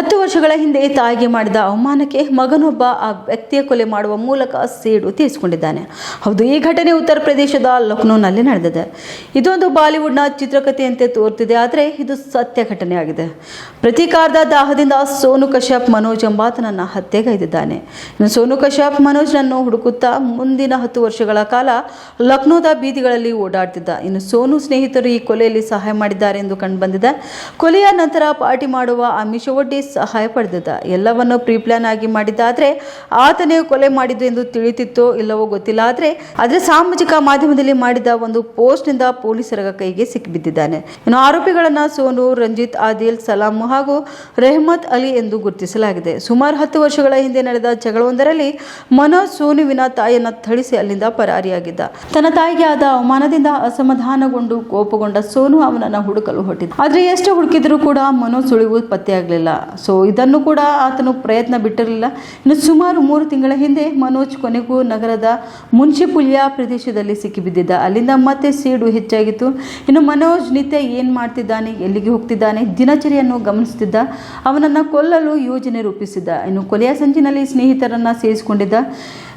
ಹತ್ತು ವರ್ಷಗಳ ಹಿಂದೆ ತಾಯಿಗೆ ಮಾಡಿದ ಅವಮಾನಕ್ಕೆ ಮಗನೊಬ್ಬ ಆ ವ್ಯಕ್ತಿಯ ಕೊಲೆ ಮಾಡುವ ಮೂಲಕ ಸೇಡು ತೀರಿಸಿಕೊಂಡಿದ್ದಾನೆ. ಹೌದು, ಈ ಘಟನೆ ಉತ್ತರ ಪ್ರದೇಶದ ಲಕ್ನೋನಲ್ಲಿ ನಡೆದಿದೆ. ಇದೊಂದು ಬಾಲಿವುಡ್ನ ಚಿತ್ರಕಥೆಯಂತೆ ತೋರ್ತಿದೆ ಆದರೆ ಇದು ಸತ್ಯ ಘಟನೆಯಾಗಿದೆ. ಪ್ರತೀಕಾರದ ದಾಹದಿಂದ ಸೋನು ಕಶ್ಯಪ್ ಮನೋಜ್ ಎಂಬಾತನನ್ನು ಹತ್ಯೆಗೈದಿದ್ದಾನೆ ಇನ್ನು ಸೋನು ಕಶ್ಯಪ್ ಮನೋಜ್ನನ್ನು ಹುಡುಕುತ್ತಾ ಮುಂದಿನ ಹತ್ತು ವರ್ಷಗಳ ಕಾಲ ಲಕ್ನೋದ ಬೀದಿಗಳಲ್ಲಿ ಓಡಾಡ್ತಿದ್ದ. ಇನ್ನು ಸೋನು ಸ್ನೇಹಿತರು ಈ ಕೊಲೆಯಲ್ಲಿ ಸಹಾಯ ಮಾಡಿದ್ದಾರೆ ಎಂದು ಕಂಡುಬಂದಿದೆ. ಕೊಲೆಯ ನಂತರ ಪಾರ್ಟಿ ಮಾಡುವ ಆಮಿಷ ಒಡ್ಡಿ ಸಹಾಯ ಪಡೆದಿದ್ದ ಎಲ್ಲವನ್ನು ಪ್ರೀಪ್ಲಾನ್ ಆಗಿ ಮಾಡಿದ್ದಾದರೆ ಆತನೇ ಕೊಲೆ ಮಾಡಿದ್ದು ಎಂದು ತಿಳಿತಿತ್ತೋ ಇಲ್ಲವೋ ಗೊತ್ತಿಲ್ಲ. ಆದರೆ ಆದರೆ ಸಾಮಾಜಿಕ ಮಾಧ್ಯಮದಲ್ಲಿ ಮಾಡಿದ ಒಂದು ಪೋಸ್ಟ್ನಿಂದ ಪೊಲೀಸರ ಕೈಗೆ ಸಿಕ್ಕಿಬಿದ್ದಿದ್ದಾನೆ ಇನ್ನು ಆರೋಪಿಗಳನ್ನ ಸೋನು, ರಂಜಿತ್, ಆದಿಲ್, ಸಲಾಂ ಹಾಗೂ ರೆಹಮತ್ ಅಲಿ ಎಂದು ಗುರುತಿಸಲಾಗಿದೆ. ಸುಮಾರು ಹತ್ತು ವರ್ಷಗಳ ಹಿಂದೆ ನಡೆದ ಜಗಳವೊಂದರಲ್ಲಿ ಮನೋಜ್ ಸೋನುವಿನ ತಾಯಿಯನ್ನು ಥಳಿಸಿ ಅಲ್ಲಿಂದ ಪರಾರಿಯಾಗಿದ್ದ. ತನ್ನ ತಾಯಿಗೆ ಆದ ಅವಮಾನದಿಂದ ಅಸಮಾಧಾನಗೊಂಡು ಕೋಪಗೊಂಡ ಸೋನು ಅವನನ್ನು ಹುಡುಕಲು ಹೊಟ್ಟಿದ್ದ. ಆದರೆ ಎಷ್ಟು ಹುಡುಕಿದ್ರು ಕೂಡ ಮನೋಜ್ ಸುಳಿವು ಪತ್ತೆಯಾಗಲಿಲ್ಲ. ಸೊ ಇದನ್ನು ಕೂಡ ಆತನು ಪ್ರಯತ್ನ ಬಿಟ್ಟಿರಲಿಲ್ಲ. ಇನ್ನು ಸುಮಾರು ಮೂರು ತಿಂಗಳ ಹಿಂದೆ ಮನೋಜ್ ಕೊನೆಗೂ ನಗರದ ಮುನ್ಸಿಪುಲಿಯಾ ಪ್ರದೇಶದಲ್ಲಿ ಸಿಕ್ಕಿಬಿದ್ದಿದ್ದ. ಅಲ್ಲಿಂದ ಮತ್ತೆ ಸೀಡು ಹೆಚ್ಚಾಗಿತ್ತು. ಇನ್ನು ಮನೋಜ್ ನಿತ್ಯ ಏನು ಮಾಡ್ತಿದ್ದಾನೆ, ಎಲ್ಲಿಗೆ ಹೋಗ್ತಿದ್ದಾನೆ, ದಿನಚರಿಯನ್ನು ಗಮನಿಸ್ತಿದ್ದ. ಅವನನ್ನು ಕೊಲ್ಲಲು ಯೋಜನೆ ರೂಪಿಸಿದ್ದ. ಇನ್ನು ಕೊಲೆಯ ಸಂಚಿನಲ್ಲಿ ಸ್ನೇಹಿತರನ್ನು ಸೇರಿಸಿಕೊಂಡಿದ್ದ.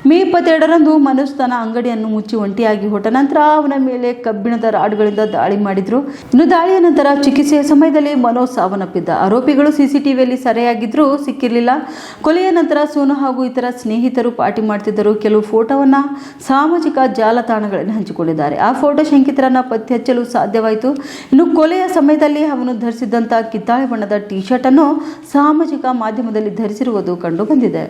ಮೇ ಇಪ್ಪತ್ತೆರಡರಂದು ಮನೋಜ್ ತನ್ನ ಅಂಗಡಿಯನ್ನು ಮುಚ್ಚಿ ಒಂಟಿಯಾಗಿ ಹೊಟ್ಟ ನಂತರ ಅವನ ಮೇಲೆ ಕಬ್ಬಿಣದ ರಾಡ್ಗಳಿಂದ ದಾಳಿ ಮಾಡಿದ್ರು. ಇನ್ನು ದಾಳಿಯ ನಂತರ ಚಿಕಿತ್ಸೆಯ ಸಮಯದಲ್ಲಿ ಮನೋಜ್ ಸಾವನ್ನಪ್ಪಿದ್ದ. ಆರೋಪಿಗಳು ಸಿಸಿಟಿವಿಯಲ್ಲಿ ಸೆರೆಯಾಗಿದ್ರೂ ಸಿಕ್ಕಿರಲಿಲ್ಲ. ಕೊಲೆಯ ನಂತರ ಸೋನು ಹಾಗೂ ಇತರ ಸ್ನೇಹಿತರು ಪಾರ್ಟಿ ಮಾಡ್ತಿದ್ದರು ಕೆಲವು ಫೋಟೋವನ್ನ ಸಾಮಾಜಿಕ ಜಾಲತಾಣಗಳಲ್ಲಿ ಹಂಚಿಕೊಂಡಿದ್ದಾರೆ. ಆ ಫೋಟೋ ಶಂಕಿತರನ್ನ ಪತ್ತೆ ಸಾಧ್ಯವಾಯಿತು. ಇನ್ನು ಕೊಲೆಯ ಸಮಯದಲ್ಲಿ ಅವನು ಧರಿಸಿದ್ದಂಥ ಕಿತ್ತಾಳೆ ಬಣ್ಣದ ಟಿ ಶರ್ಟ್ ಅನ್ನು ಸಾಮಾಜಿಕ ಮಾಧ್ಯಮದಲ್ಲಿ ಧರಿಸಿರುವುದು ಕಂಡು ಬಂದಿದೆ